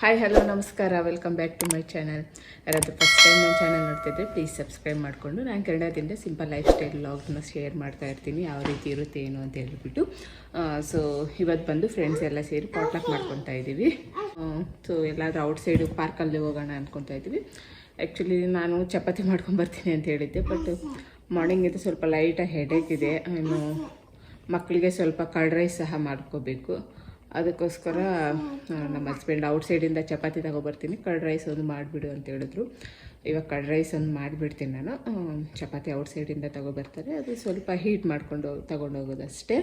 Hi hello ನಮಸ್ಕಾರ. Welcome back to my channel ಯಾರಾದರೂ first time ನನ್ನ ಚಾನಲ್ ನೋಡ್ತಿದ್ರೆ ಪ್ಲೀಸ್ ಸಬ್ಸ್ಕ್ರೈಬ್ ಮಾಡಿಕೊಂಡು. ನಾನು ಕನ್ನಡದಿಂದ ಸಿಂಪಲ್ ಲೈಫ್ ಸ್ಟೈಲ್ ಲಾಗ್ನ ಶೇರ್ ಮಾಡ್ತಾ ಇರ್ತೀನಿ. ಯಾವ ರೀತಿ ಇರುತ್ತೆ, ಏನು ಅಂತ ಹೇಳ್ಬಿಟ್ಟು. ಸೊ ಇವತ್ತು ಬಂದು ಫ್ರೆಂಡ್ಸ್ ಎಲ್ಲ ಸೇರಿ ಪಾಟ್ಲಾಕ್ ಮಾಡ್ಕೊತಾ ಇದ್ದೀವಿ. ಸೊ ಎಲ್ಲಾದರೂ ಔಟ್ ಸೈಡು ಪಾರ್ಕಲ್ಲಿ ಹೋಗೋಣ ಅಂದ್ಕೊತಾ ಇದ್ದೀವಿ. ಆ್ಯಕ್ಚುಲಿ ನಾನು ಚಪಾತಿ ಮಾಡ್ಕೊಂಬರ್ತೀನಿ ಅಂತ ಹೇಳಿದ್ದೆ. ಬಟ್ ಮಾರ್ನಿಂಗ್ ಸ್ವಲ್ಪ ಲೈಟಾಗಿ ಹೆಡೇಕ್ ಇದೆ. ಇನ್ನು ಮಕ್ಕಳಿಗೆ ಸ್ವಲ್ಪ ಕರ್ಡ್ ರೈಸ್ ಸಹ ಮಾಡ್ಕೋಬೇಕು. ಅದಕ್ಕೋಸ್ಕರ ನಮ್ಮ ಹಸ್ಬೆಂಡ್ ಔಟ್ ಸೈಡಿಂದ ಚಪಾತಿ ತಗೊಬರ್ತೀನಿ. ಕರ್ಡ್ ರೈಸ್ ಒಂದು ಮಾಡಿಬಿಡು ಅಂತ ಹೇಳಿದ್ರು. ಇವಾಗ ಕರ್ಡ್ ರೈಸ್ ಒಂದು ಮಾಡಿಬಿಡ್ತೀನಿ ನಾನು. ಚಪಾತಿ ಔಟ್ ಸೈಡಿಂದ ತಗೊಬರ್ತಾರೆ. ಅದು ಸ್ವಲ್ಪ ಹೀಟ್ ಮಾಡ್ಕೊಂಡು ತಗೊಂಡು ಅಷ್ಟೇ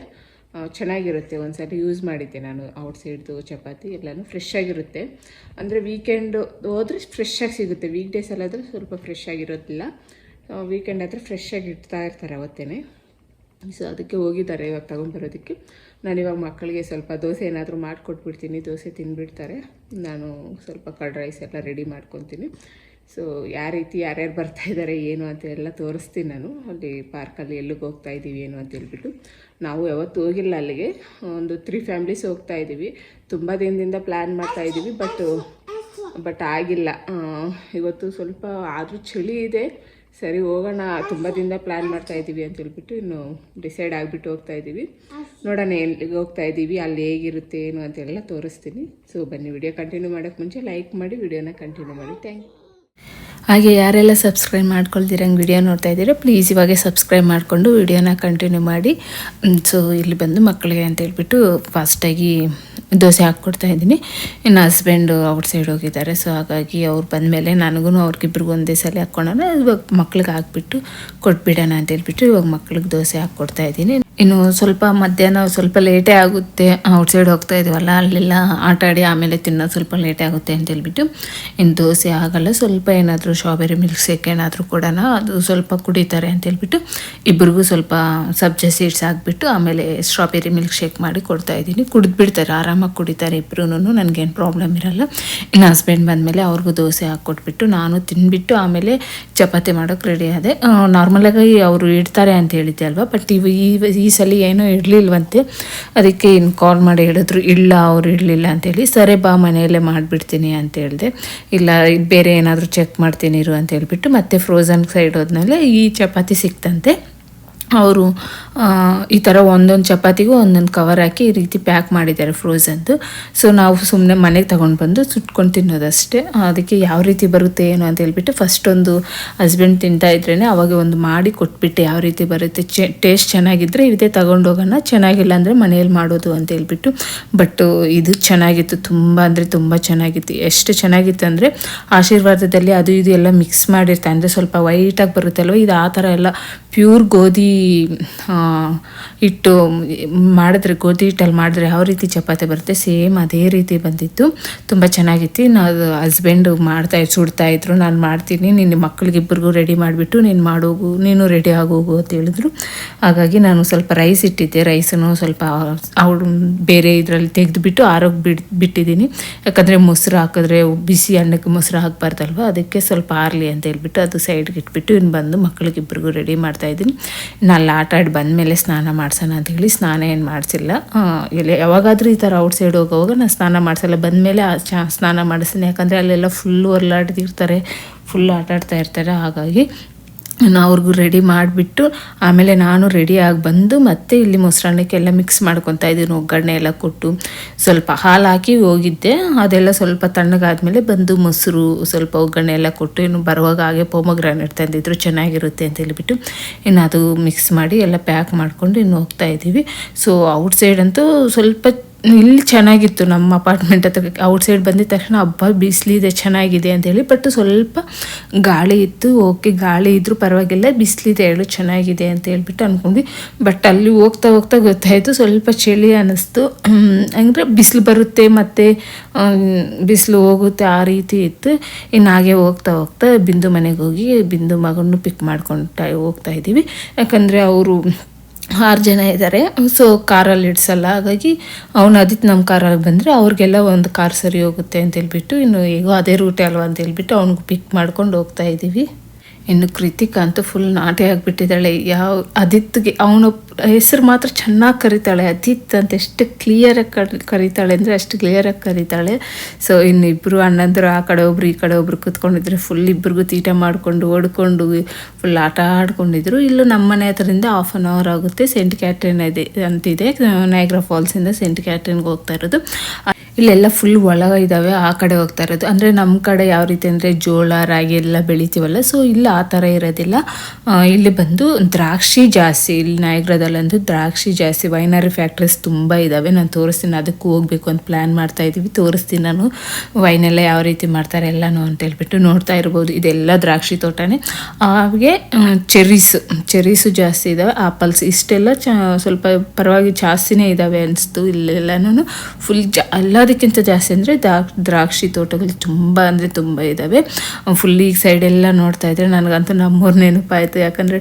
ಚೆನ್ನಾಗಿರುತ್ತೆ ಚೆನ್ನಾಗಿರುತ್ತೆ. ಒಂದ್ಸಲ ಯೂಸ್ ಮಾಡಿದ್ದೆ ನಾನು ಔಟ್ ಸೈಡ್ದು ಚಪಾತಿ. ಎಲ್ಲನೂ ಫ್ರೆಶ್ ಆಗಿರುತ್ತೆ. ಅಂದರೆ ವೀಕೆಂಡು ಹೋದರೆ ಆಗಿ ಸಿಗುತ್ತೆ. ವೀಕ್ ಡೇಸಲ್ಲಾದರೆ ಸ್ವಲ್ಪ ಫ್ರೆಶ್ ಆಗಿರೋದಿಲ್ಲ. ವೀಕೆಂಡ್ ಆದರೆ ಫ್ರೆಶ್ ಆಗಿ ಇಡ್ತಾ ಇರ್ತಾರೆ ಅವತ್ತೇ ಸೊ ಅದಕ್ಕೆ ಹೋಗಿದ್ದಾರೆ ಇವಾಗ ತಗೊಂಬರೋದಕ್ಕೆ ನಾನು ಇವಾಗ ಮಕ್ಕಳಿಗೆ ಸ್ವಲ್ಪ ದೋಸೆ ಏನಾದರೂ ಮಾಡಿಕೊಟ್ಬಿಡ್ತೀನಿ, ದೋಸೆ ತಿಂದುಬಿಡ್ತಾರೆ ನಾನು ಸ್ವಲ್ಪ ಕರ್ಡ್ ರೈಸ್ ಎಲ್ಲ ರೆಡಿ ಮಾಡ್ಕೊತೀನಿ. ಸೊ ಯಾವ ರೀತಿ ಯಾರ್ಯಾರು ಬರ್ತಾ ಇದ್ದಾರೆ ಏನು ಅಂತ ಎಲ್ಲ ತೋರಿಸ್ತೀನಿ ನಾನು. ಅಲ್ಲಿ ಪಾರ್ಕಲ್ಲಿ ಎಲ್ಲಿಗೆ ಹೋಗ್ತಾ ಇದ್ದೀವಿ ಏನು ಅಂತ ಹೇಳ್ಬಿಟ್ಟು. ನಾವು ಯಾವತ್ತೂ ಹೋಗಿಲ್ಲ ಅಲ್ಲಿಗೆ. ಒಂದು ತ್ರೀ ಫ್ಯಾಮ್ಲೀಸ್ ಹೋಗ್ತಾ ಇದ್ದೀವಿ ತುಂಬ ದಿನದಿಂದ ಪ್ಲ್ಯಾನ್ ಮಾಡ್ತಾ ಇದ್ದೀವಿ ಬಟ್ ಬಟ್ ಆಗಿಲ್ಲ. ಇವತ್ತು ಸ್ವಲ್ಪ ಆದರೂ ಚಳಿ ಇದೆ. ಸರಿ, ಹೋಗೋಣ. ತುಂಬ ದಿನದ ಪ್ಲ್ಯಾನ್ ಮಾಡ್ತಾ ಇದ್ದೀವಿ ಅಂತ ಹೇಳ್ಬಿಟ್ಟು ಇನ್ನು ಡಿಸೈಡ್ ಆಗಿಬಿಟ್ಟು ಹೋಗ್ತಾ ಇದ್ದೀವಿ ನೋಡೋಣ ಎಲ್ಲಿಗೆ ಹೋಗ್ತಾ ಇದ್ದೀವಿ ಅಲ್ಲಿ ಹೇಗಿರುತ್ತೆ, ಏನು ಅಂತೆಲ್ಲ ತೋರಿಸ್ತೀನಿ. ಸೊ ಬನ್ನಿ ವಿಡಿಯೋ ಕಂಟಿನ್ಯೂ ಮಾಡೋಕ್ಕೆ ಮುಂಚೆ ಲೈಕ್ ಮಾಡಿ ವಿಡಿಯೋನ ಕಂಟಿನ್ಯೂ ಮಾಡಿ. ಥ್ಯಾಂಕ್ ಯು ಹಾಗೆ ಯಾರೆಲ್ಲ ಸಬ್ಸ್ಕ್ರೈಬ್ ಮಾಡ್ಕೊಳ್ದಿರಂಗೆ ವಿಡಿಯೋ ನೋಡ್ತಾ ಇದ್ದೀರಾ ಪ್ಲೀಸ್ ಇವಾಗೆ ಸಬ್ಸ್ಕ್ರೈಬ್ ಮಾಡಿಕೊಂಡು ವಿಡಿಯೋನ ಕಂಟಿನ್ಯೂ ಮಾಡಿ. ಸೊ ಇಲ್ಲಿ ಬಂದು ಮಕ್ಕಳಿಗೆ ಅಂತ ಹೇಳ್ಬಿಟ್ಟು ಫಾಸ್ಟಾಗಿ ದೋಸೆ ಹಾಕ್ಕೊಡ್ತಾ ಇದ್ದೀನಿ. ಇನ್ನು ಹಸ್ಬೆಂಡು ಔಟ್ ಸೈಡ್ ಹೋಗಿದ್ದಾರೆ. ಸೊ ಹಾಗಾಗಿ ಅವ್ರು ಬಂದಮೇಲೆ ನನಗೂ ಅವ್ರಿಗಿಬ್ರಿಗೂ ಒಂದೇ ಸಲ ಹಾಕ್ಕೊಳ್ಳೋಣ ಇವಾಗ ಮಕ್ಳಿಗೆ ಹಾಕ್ಬಿಟ್ಟು ಕೊಟ್ಬಿಡೋಣ ಅಂತ ಹೇಳ್ಬಿಟ್ಟು ಇವಾಗ ಮಕ್ಳಿಗೆ ದೋಸೆ ಹಾಕ್ಕೊಡ್ತಾ ಇದ್ದೀನಿ. ಇನ್ನು ಸ್ವಲ್ಪ ಮಧ್ಯಾಹ್ನ ಸ್ವಲ್ಪ ಲೇಟೇ ಆಗುತ್ತೆ. ಔಟ್ಸೈಡ್ ಹೋಗ್ತಾ ಇದೀವಲ್ಲ, ಅಲ್ಲೆಲ್ಲ ಆಟ ಆಡಿ ಆಮೇಲೆ ತಿನ್ನೋದು ಸ್ವಲ್ಪ ಲೇಟೇ ಆಗುತ್ತೆ ಅಂತ ಹೇಳ್ಬಿಟ್ಟು ಇನ್ನು ದೋಸೆ ಆಗಲ್ಲ. ಸ್ವಲ್ಪ ಏನಾದರೂ ಸ್ಟ್ರಾಬೆರಿ ಮಿಲ್ಕ್ ಶೇಕ್ ಏನಾದರೂ ಕೊಡೋಣ, ಅದು ಸ್ವಲ್ಪ ಕುಡಿತಾರೆ ಅಂತ ಹೇಳ್ಬಿಟ್ಟು ಇಬ್ಬರಿಗೂ ಸ್ವಲ್ಪ ಸಬ್ಜೆ ಸೀಡ್ಸ್ ಹಾಕ್ಬಿಟ್ಟು ಆಮೇಲೆ ಸ್ಟ್ರಾಬೆರಿ ಮಿಲ್ಕ್ ಶೇಕ್ ಮಾಡಿ ಕೊಡ್ತಾ ಇದ್ದೀನಿ. ಕುಡಿದ್ಬಿಡ್ತಾರೆ, ಆರಾಮಾಗಿ ಕುಡಿತಾರೆ ಇಬ್ಬರೂ ನನಗೇನು ಪ್ರಾಬ್ಲಮ್ ಇರಲ್ಲ. ಇನ್ನು ಹಸ್ಬೆಂಡ್ ಬಂದಮೇಲೆ ಅವ್ರಿಗೂ ದೋಸೆ ಹಾಕ್ಕೊಟ್ಬಿಟ್ಟು ನಾನು ತಿನ್ಬಿಟ್ಟು ಆಮೇಲೆ ಚಪಾತಿ ಮಾಡೋಕ್ಕೆ ರೆಡಿ ಆದೆ. ನಾರ್ಮಲಾಗಿ ಅವರು ಇಡ್ತಾರೆ ಅಂತ ಹೇಳಿದ್ದೆ ಅಲ್ವಾ ಬಟ್ ಇವು ಈ ಈ ಸಲ ಏನೂ ಇರಲಿಲ್ವಂತೆ. ಅದಕ್ಕೆ ಇನ್ನು ಕಾಲ್ ಮಾಡಿ ಹೇಳಿದ್ರು, ಇಲ್ಲ ಅವ್ರು ಇರಲಿಲ್ಲ ಅಂತೇಳಿ. ಸರಿ ಬಾ, ಮನೆಯಲ್ಲೇ ಮಾಡಿಬಿಡ್ತೀನಿ ಅಂತ ಹೇಳಿದೆ. ಇಲ್ಲ, ಬೇರೆ ಏನಾದರೂ ಚೆಕ್ ಮಾಡ್ತೀನಿ ಇರು ಅಂತ ಹೇಳ್ಬಿಟ್ಟು ಮತ್ತೆ ಫ್ರೋಝನ್ ಸೈಡ್ ಹೋದ್ಮೇಲೆ ಈ ಚಪಾತಿ ಸಿಕ್ತಂತೆ. ಅವರು ಈ ಥರ ಒಂದೊಂದು ಚಪಾತಿಗೂ ಒಂದೊಂದು ಕವರ್ ಹಾಕಿ ಈ ರೀತಿ ಪ್ಯಾಕ್ ಮಾಡಿದ್ದಾರೆ ಫ್ರೋಝನ್ದು ಸೊ ನಾವು ಸುಮ್ಮನೆ ಮನೆಗೆ ತಗೊಂಡು ಬಂದು ಸುಟ್ಕೊಂಡು ತಿನ್ನೋದಷ್ಟೇ. ಅದಕ್ಕೆ ಯಾವ ರೀತಿ ಬರುತ್ತೆ ಏನು ಅಂತ ಹೇಳ್ಬಿಟ್ಟು ಫಸ್ಟ್ ಒಂದು ಹಸ್ಬೆಂಡ್ ತಿಂತಾ ಇದ್ರೇ ಅವಾಗ ಒಂದು ಮಾಡಿ ಕೊಟ್ಬಿಟ್ಟು ಯಾವ ರೀತಿ ಬರುತ್ತೆ ಟೇಸ್ಟ್ ಚೆನ್ನಾಗಿದ್ದರೆ ಇದೇ ಹೋಗೋಣ, ಚೆನ್ನಾಗಿಲ್ಲ ಅಂದರೆ ಮನೆಯಲ್ಲಿ ಮಾಡೋದು ಅಂತ ಹೇಳ್ಬಿಟ್ಟು. ಬಟ್ ಇದು ಚೆನ್ನಾಗಿತ್ತು, ತುಂಬ ಅಂದರೆ ತುಂಬ ಚೆನ್ನಾಗಿತ್ತು. ಎಷ್ಟು ಚೆನ್ನಾಗಿತ್ತು ಅಂದರೆ ಆಶೀರ್ವಾದದಲ್ಲಿ ಅದು ಇದು ಎಲ್ಲ ಮಿಕ್ಸ್ ಮಾಡಿರ್ತಾರೆ ಅಂದರೆ ಸ್ವಲ್ಪ ವೈಟಾಗಿ ಬರುತ್ತಲ್ವ, ಇದು ಆ ಥರ ಎಲ್ಲ ಪ್ಯೂರ್ ಗೋಧಿ ಹಿಟ್ಟು ಮಾಡಿದ್ರೆ, ಗೋಧಿ ಹಿಟ್ಟಲ್ಲಿ ಮಾಡಿದ್ರೆ ಯಾವ ರೀತಿ ಚಪಾತಿ ಬರುತ್ತೆ? ಸೇಮ್ ಅದೇ ರೀತಿ ಬಂದಿತ್ತು. ತುಂಬ ಚೆನ್ನಾಗಿತ್ತು. ನಾವು ಹಸ್ಬೆಂಡು ಮಾಡ್ತಾ ಸುಡ್ತಾ ಇದ್ರು. ನಾನು ಮಾಡ್ತೀನಿ. ನಿನ್ನ ಮಕ್ಕಳಿಗಿಬ್ಬರಿಗೂ ರೆಡಿ ಮಾಡಿಬಿಟ್ಟು ನೀನು ಮಾಡೋಗು, ನೀನು ರೆಡಿ ಆಗೋಗು ಅಂತ ಹೇಳಿದ್ರು. ಹಾಗಾಗಿ ನಾನು ಸ್ವಲ್ಪ ರೈಸ್ ಇಟ್ಟಿದ್ದೆ. ರೈಸನ್ನು ಸ್ವಲ್ಪ ಅವಳು ಬೇರೆ ಇದರಲ್ಲಿ ತೆಗೆದುಬಿಟ್ಟು ಆರೋಗ್ಯ ಬಿಡ್, ಬಿಟ್ಟಿದ್ದೀನಿ. ಯಾಕಂದರೆ ಮೊಸರು ಹಾಕಿದ್ರೆ ಬಿಸಿ ಅನ್ನಕ್ಕೆ ಮೊಸರು ಹಾಕಬಾರ್ದಲ್ವ? ಅದಕ್ಕೆ ಸ್ವಲ್ಪ ಆರಲಿ ಅಂತ ಹೇಳ್ಬಿಟ್ಟು ಅದು ಸೈಡ್ಗೆ ಇಟ್ಬಿಟ್ಟು ಇನ್ನು ಬಂದು ಮಕ್ಕಳಿಗಿಬ್ಬರಿಗೂ ರೆಡಿ ಮಾಡ್ತಾ ಇದ್ದೀನಿ. ಅಲ್ಲಿ ಆಟ ಆಡಿ ಬಂದಮೇಲೆ ಸ್ನಾನ ಮಾಡ್ಸೋಣ ಅಂತ ಹೇಳಿ ಸ್ನಾನ ಏನು ಮಾಡಿಸಿಲ್ಲ. ಎಲ್ಲ ಯಾವಾಗಾದರೂ ಈ ಥರ ಔಟ್ ಸೈಡ್ ಹೋಗೋವಾಗ ನಾನು ಸ್ನಾನ ಮಾಡಿಸಲ್ಲ. ಬಂದಮೇಲೆ ಚಾ, ಸ್ನಾನ ಮಾಡಿಸ್ತೀನಿ ಯಾಕಂದರೆ ಅಲ್ಲೆಲ್ಲ ಫುಲ್ಲು ಹೊರ್ಲಾಡ್ದಿರ್ತಾರೆ ಫುಲ್ ಆಟಾಡ್ತಾ ಇರ್ತಾರೆ. ಹಾಗಾಗಿ ನಾನು ಅವ್ರಿಗೂ ರೆಡಿ ಮಾಡಿಬಿಟ್ಟು, ಆಮೇಲೆ ನಾನು ರೆಡಿ ಆಗಿ ಬಂದು ಮತ್ತೆ ಇಲ್ಲಿ ಮೊಸರನ್ನಕ್ಕೆಲ್ಲ ಮಿಕ್ಸ್ ಮಾಡ್ಕೊತಾ ಇದ್ದೀನಿ. ಒಗ್ಗರಣೆ ಎಲ್ಲ ಕೊಟ್ಟು ಸ್ವಲ್ಪ ಹಾಲು ಹಾಕಿ ಹೋಗಿದ್ದೆ. ಅದೆಲ್ಲ ಸ್ವಲ್ಪ ತಣ್ಣಗಾದ್ಮೇಲೆ ಬಂದು ಮೊಸರು, ಸ್ವಲ್ಪ ಒಗ್ಗರಣೆ ಎಲ್ಲ ಕೊಟ್ಟು ಇನ್ನು ಬರುವಾಗ ಹಾಗೆ ಪೋಮಗ್ರಾನೇಟ್ ತಂದಿದ್ರು, ಚೆನ್ನಾಗಿರುತ್ತೆ ಅಂತ ಹೇಳಿಬಿಟ್ಟು ಇನ್ನು ಅದು ಮಿಕ್ಸ್ ಮಾಡಿ ಎಲ್ಲ ಪ್ಯಾಕ್ ಮಾಡಿಕೊಂಡು ಇನ್ನು ಹೋಗ್ತಾ ಇದ್ದೀವಿ. ಸೊ ಔಟ್ ಸೈಡ್ ಅಂತೂ ಸ್ವಲ್ಪ ಇಲ್ಲಿ ಚೆನ್ನಾಗಿತ್ತು ನಮ್ಮ ಅಪಾರ್ಟ್ಮೆಂಟ್ ಹತ್ರ. ಔಟ್ಸೈಡ್ ಬಂದಿದ ತಕ್ಷಣ ಹಬ್ಬ ಬಿಸಿಲಿದೆ ಚೆನ್ನಾಗಿದೆ ಅಂತೇಳಿ ಬಟ್ ಸ್ವಲ್ಪ ಗಾಳಿ ಇತ್ತು. ಓಕೆ ಗಾಳಿ ಇದ್ದರೂ ಪರವಾಗಿಲ್ಲ ಬಿಸಿಲಿದೆ ಹೇಳು, ಚೆನ್ನಾಗಿದೆ ಅಂತ ಹೇಳ್ಬಿಟ್ಟು ಅಂದ್ಕೊಂಡ್ವಿ ಬಟ್ ಅಲ್ಲಿ ಹೋಗ್ತಾ ಹೋಗ್ತಾ ಗೊತ್ತಾಯಿತು, ಸ್ವಲ್ಪ ಚಳಿ ಅನ್ನಿಸ್ತು ಅಂದರೆ ಬಿಸಿಲು ಬರುತ್ತೆ ಮತ್ತು ಬಿಸಿಲು ಹೋಗುತ್ತೆ ಆ ರೀತಿ ಇತ್ತು. ಇನ್ನು ಹಾಗೆ ಹೋಗ್ತಾ ಹೋಗ್ತಾ ಬಿಂದು ಮನೆಗೆ ಹೋಗಿ ಬಿಂದು ಮಗನ್ನು ಪಿಕ್ ಮಾಡ್ಕೊಂಡು ಹೋಗ್ತಾ ಇದ್ದೀವಿ. ಯಾಕಂದರೆ ಅವರು ಆರು ಜನ ಇದ್ದಾರೆ ಸೊ ಕಾರಲ್ಲಿ ಇಡ್ಸಲ್ಲ. ಹಾಗಾಗಿ ಅವನು ಅದಿತ್ ನಮ್ಮ ಕಾರಲ್ಲಿ ಬಂದರೆ ಅವ್ರಿಗೆಲ್ಲ ಒಂದು ಕಾರ್ ಸರಿ ಹೋಗುತ್ತೆ ಅಂತ ಹೇಳ್ಬಿಟ್ಟು ಇನ್ನು ಹೇಗೋ ಅದೇ ರೂಟೇ ಅಲ್ವಾ ಅಂತ ಹೇಳ್ಬಿಟ್ಟು ಅವ್ನಿಗೆ ಪಿಕ್ ಮಾಡ್ಕೊಂಡು ಹೋಗ್ತಾ ಇದ್ದೀವಿ ಇನ್ನು ಕೃತಿಕ ಅಂತೂ ಫುಲ್ ನಾಟಿ ಆಗಿಬಿಟ್ಟಿದ್ದಾಳೆ. ಯಾವ ಅದಿತ್ಗೆ ಅವನ ಹೆಸರು ಮಾತ್ರ ಚೆನ್ನಾಗಿ ಕರೀತಾಳೆ. ಅದಿತ್ ಅಂತ ಎಷ್ಟು ಕ್ಲಿಯರಾಗಿ ಕರೀತಾಳೆ ಅಂದರೆ ಅಷ್ಟು ಕ್ಲಿಯರಾಗಿ ಕರೀತಾಳೆ. ಸೊ ಇನ್ನು ಇಬ್ಬರು ಅಣ್ಣಂದರು ಆ ಕಡೆ ಒಬ್ರು ಈ ಕಡೆ ಒಬ್ರು ಕೂತ್ಕೊಂಡಿದ್ರು ಫುಲ್ ಇಬ್ರಿಗೂ ತೀಟ ಮಾಡಿಕೊಂಡು, ಓಡ್ಕೊಂಡು ಫುಲ್ ಆಟ ಆಡ್ಕೊಂಡಿದ್ರು. ಇಲ್ಲೂ ನಮ್ಮ ಮನೆ ಹತ್ರದಿಂದ ಹಾಫ್ ಆನ್ ಅವರ್ ಆಗುತ್ತೆ. ಸೆಂಟ್ ಕ್ಯಾಟ್ರಿನ್ ಇದೆ, ಅಂತಿದೆ. ನೈಗ್ರಾ ಫಾಲ್ಸಿಂದ ಸೆಂಟ್ ಕ್ಯಾಟ್ರಿನ್ಗೆ ಹೋಗ್ತಾ ಇರೋದು. ಇಲ್ಲೆಲ್ಲ ಫುಲ್ ಒಳ ಇದ್ದಾವೆ ಆ ಕಡೆ ಹೋಗ್ತಾ ಇರೋದು. ಅಂದರೆ ನಮ್ಮ ಕಡೆ ಯಾವ ರೀತಿ ಅಂದರೆ ಜೋಳ, ರಾಗಿ ಎಲ್ಲ ಬೆಳಿತೀವಲ್ಲ ಸೊ ಇಲ್ಲಿ ಆ ಥರ ಇರೋದಿಲ್ಲ. ಇಲ್ಲಿ ಬಂದು ದ್ರಾಕ್ಷಿ ಜಾಸ್ತಿ, ಇಲ್ಲಿ ನಾಯಗ್ರದಲ್ಲಂತೂ ದ್ರಾಕ್ಷಿ ಜಾಸ್ತಿ ವೈನರಿ ಫ್ಯಾಕ್ಟ್ರೀಸ್ ತುಂಬ ಇದ್ದಾವೆ ನಾನು ತೋರಿಸ್ತೀನಿ, ಅದಕ್ಕೂ ಹೋಗ್ಬೇಕು ಅಂತ ಪ್ಲ್ಯಾನ್ ಮಾಡ್ತಾ ಇದ್ದೀವಿ ತೋರಿಸ್ತೀನಿ ನಾನು ವೈನೆಲ್ಲ ಯಾವ ರೀತಿ ಮಾಡ್ತಾರೆ ಎಲ್ಲನೂ ಅಂತ ಹೇಳ್ಬಿಟ್ಟು ನೋಡ್ತಾ ಇರ್ಬೋದು. ಇದೆಲ್ಲ ದ್ರಾಕ್ಷಿ ತೋಟನೇ. ಹಾಗೆ ಚೆರೀಸು ಚೆರೀಸು ಜಾಸ್ತಿ ಇದ್ದಾವೆ ಆಪಲ್ಸ್ ಇಷ್ಟೆಲ್ಲ ಸ್ವಲ್ಪ ಪರವಾಗಿ ಜಾಸ್ತಿನೇ ಇದ್ದಾವೆ ಅನಿಸ್ತು ಇಲ್ಲೆಲ್ಲನೂ ಫುಲ್ ಜಾ ಎಲ್ಲದಕ್ಕಿಂತ ಜಾಸ್ತಿ ಅಂದರೆ ದ್ರಾಕ್ಷಿ ತೋಟಗಳು ತುಂಬ ಅಂದರೆ ತುಂಬ ಇದ್ದಾವೆ ಫುಲ್ ಈ ಸೈಡ್ ಎಲ್ಲ ನೋಡ್ತಾ ಇದ್ದರೆ ನನಗಂತೂ ನಮ್ಮೂರು ನೆನಪಾಯಿತು. ಯಾಕಂದರೆ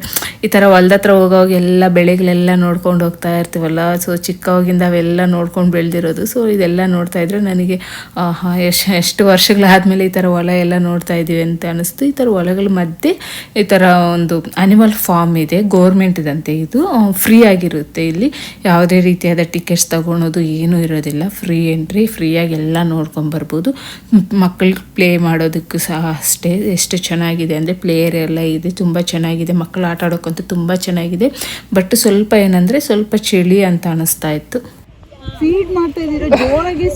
ಈ ಥರ ಹೊಲ್ದ ಹತ್ರ ಹೋಗೋವಾಗ ಎಲ್ಲ ಬೆಳೆಗಳೆಲ್ಲ ನೋಡ್ಕೊಂಡು ಹೋಗ್ತಾ ಇರ್ತೀವಲ್ಲ. ಸೊ ಚಿಕ್ಕವಾಗಿಂದ ಅವೆಲ್ಲ ನೋಡ್ಕೊಂಡು ಬೆಳೆದಿರೋದು. ಸೊ ಇದೆಲ್ಲ ನೋಡ್ತಾ ಇದ್ದರೆ ನನಗೆ ಎಷ್ಟು ಎಷ್ಟು ವರ್ಷಗಳಾದಮೇಲೆ ಈ ಥರ ಹೊಲ ಎಲ್ಲ ನೋಡ್ತಾ ಇದ್ದೀವಿ ಅಂತ ಅನ್ನಿಸ್ತು ಈ ಥರ ಹೊಲಗಳ ಮಧ್ಯೆ ಈ ಥರ ಒಂದು ಅನಿಮಲ್ ಫಾರ್ಮ್ ಇದೆ. ಗೌರ್ಮೆಂಟ್ದಂತೆ ಇದು. ಫ್ರೀ ಆಗಿರುತ್ತೆ ಇಲ್ಲಿ. ಯಾವುದೇ ರೀತಿಯಾದ ಟಿಕೆಟ್ಸ್ ತಗೊಳೋದು ಏನೂ ಇರೋದಿಲ್ಲ. ಫ್ರೀ ಎಂಟ್ರಿ ಫ್ರೀಯಾಗಿ ಎಲ್ಲ ನೋಡ್ಕೊಂಬರ್ಬೋದು ಮಕ್ಕಳು ಪ್ಲೇ ಮಾಡೋದಕ್ಕೂ ಸಹ ಅಷ್ಟೇ ಎಷ್ಟು ಚೆನ್ನಾಗಿದೆ ಅಂದರೆ ಪ್ಲೇಯರ್ ಎಲ್ಲ ಇದೆ ತುಂಬ ಚೆನ್ನಾಗಿದೆ. ಮಕ್ಕಳು ಆಟ ಆಡೋಕ್ಕಂತೂ ತುಂಬ ಚೆನ್ನಾಗಿದೆ. ಬಟ್ ಸ್ವಲ್ಪ ಏನಂದರೆ ಸ್ವಲ್ಪ ಚಳಿ ಅಂತ ಅನ್ನಿಸ್ತಾ ಇತ್ತು. ಫೀಡ್ ಮಾಡ್ತಾ ಇದ್ದೀರಾ? ಜೋರಾಗಿ